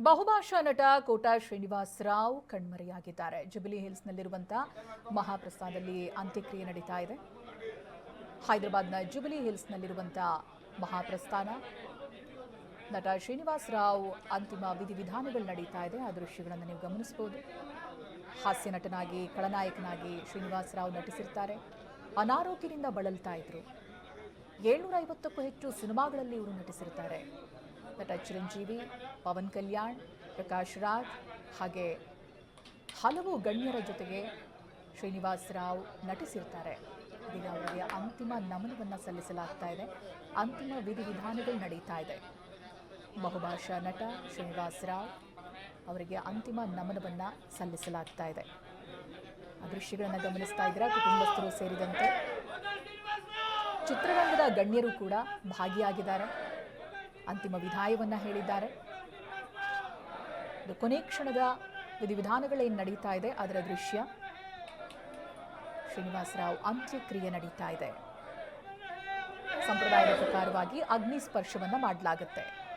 ಬಹುಭಾಷಾ ನಟ ಕೋಟಾ ಶ್ರೀನಿವಾಸ್ ರಾವ್ ಕಣ್ಮರೆಯಾಗಿದ್ದಾರೆ. ಜುಬಿಲಿ ಹಿಲ್ಸ್ನಲ್ಲಿರುವಂತಹ ಮಹಾಪ್ರಸ್ಥಾನದಲ್ಲಿ ಅಂತ್ಯಕ್ರಿಯೆ ನಡೀತಾ ಇದೆ. ಹೈದರಾಬಾದ್ನ ಜುಬಿಲಿ ಹಿಲ್ಸ್ನಲ್ಲಿರುವಂತಹ ಮಹಾಪ್ರಸ್ಥಾನ. ನಟ ಶ್ರೀನಿವಾಸ್ ರಾವ್ ಅಂತಿಮ ವಿಧಿವಿಧಾನಗಳು ನಡೀತಾ ಇದೆ. ಆ ದೃಶ್ಯಗಳನ್ನು ನೀವು ಗಮನಿಸಬಹುದು. ಹಾಸ್ಯ ನಟನಾಗಿ, ಖಳನಾಯಕನಾಗಿ ಶ್ರೀನಿವಾಸ್ ರಾವ್ ನಟಿಸಿರ್ತಾರೆ. ಅನಾರೋಗ್ಯದಿಂದ ಬಳಲ್ತಾ ಇದ್ರು. ಏಳ್ನೂರ ಐವತ್ತಕ್ಕೂ ಹೆಚ್ಚು ಸಿನಿಮಾಗಳಲ್ಲಿ ಇವರು ನಟಿಸಿರ್ತಾರೆ. ನಟ ಚಿರಂಜೀವಿ, ಪವನ್ ಕಲ್ಯಾಣ್, ಪ್ರಕಾಶ್ ರಾಜ್ ಹಾಗೆ ಹಲವು ಗಣ್ಯರ ಜೊತೆಗೆ ಶ್ರೀನಿವಾಸ್ ರಾವ್ ನಟಿಸಿರ್ತಾರೆ. ಇದೀಗ ಅವರಿಗೆ ಅಂತಿಮ ನಮನವನ್ನು ಸಲ್ಲಿಸಲಾಗ್ತಾ ಇದೆ. ಅಂತಿಮ ವಿಧಿವಿಧಾನಗಳು ನಡೀತಾ ಇದೆ. ಬಹುಭಾಷಾ ನಟ ಶ್ರೀನಿವಾಸ್ ರಾವ್ ಅವರಿಗೆ ಅಂತಿಮ ನಮನವನ್ನು ಸಲ್ಲಿಸಲಾಗ್ತಾ ಇದೆ. ದೃಶ್ಯಗಳನ್ನು ಗಮನಿಸ್ತಾ ಇದ್ದೀರಾ? ಕುಟುಂಬಸ್ಥರು ಸೇರಿದಂತೆ. ಚಿತ್ರರಂಗದ ಗಣ್ಯರು ಕೂಡ ಭಾಗಿಯಾಗಿದ್ದಾರೆ. ಅಂತಿಮ ವಿಧಾಯವನ್ನ ಹೇಳಿದ್ದಾರೆ. ಕೊನೆ ಕ್ಷಣದ ವಿಧಿವಿಧಾನಗಳೇನು ನಡೀತಾ ಇದೆ. ಅದರ ದೃಶ್ಯ ಶ್ರೀನಿವಾಸರಾವ್ ಅಂತ್ಯಕ್ರಿಯೆ ನಡೀತಾ ಇದೆ. ಸಂಪ್ರದಾಯದ ಪ್ರಕಾರವಾಗಿ ಅಗ್ನಿ ಸ್ಪರ್ಶವನ್ನ ಮಾಡಲಾಗುತ್ತೆ.